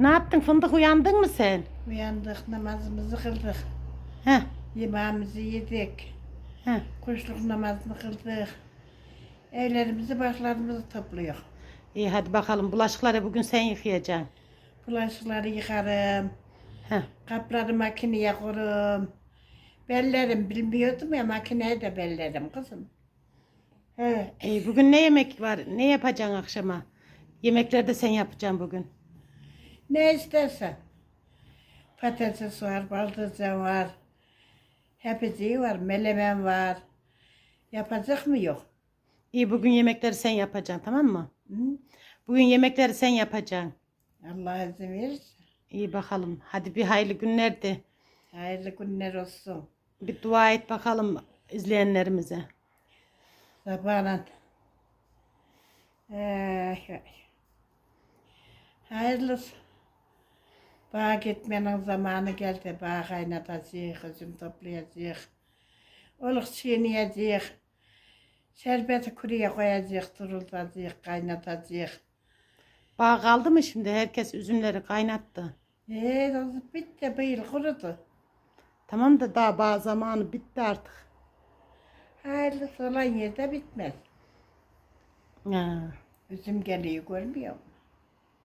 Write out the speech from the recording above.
Ne yaptın fındık uyandın mı sen? Uyandık, namazımızı kıldık. Heh. Yemeğimizi yedik. Heh. Kuşluk namazını kıldık. Evlerimizi, başlarımızı topluyor. İyi hadi bakalım bulaşıkları bugün sen yıkayacaksın. Bulaşıkları yıkarım. Heh. Kapları makineye koyarım. Bellerim bilmiyordum ya makineye de bellerim kızım. He. İyi bugün ne yemek var? Ne yapacaksın akşama? Yemekleri de sen yapacaksın bugün. Ne istersen. Patates var, baldırcan var. Hepsi var, melemen var. Yapacak mı yok? İyi bugün yemekleri sen yapacaksın tamam mı? Hı? Bugün yemekleri sen yapacaksın. Allah izin verirse. İyi bakalım. Hadi bir hayırlı günler de. Hayırlı günler olsun. Bir dua et bakalım izleyenlerimize. Sabahla. Ay, ay. Hayırlısı. Bağa gitmenin zamanı geldi. Bağa kaynatacak, üzüm toplayacak. Oluk çiğneyecek. Şerbeti kuruya koyacak, turultacak, kaynatacak. Bağ kaldı mı şimdi? Herkes üzümleri kaynattı. Eee bitti, bu yıl kurudu. Tamam da daha bağ zamanı bitti artık. Hayırlısı olan yerde bitmez. Ha. Üzüm geliyor görmüyor musun?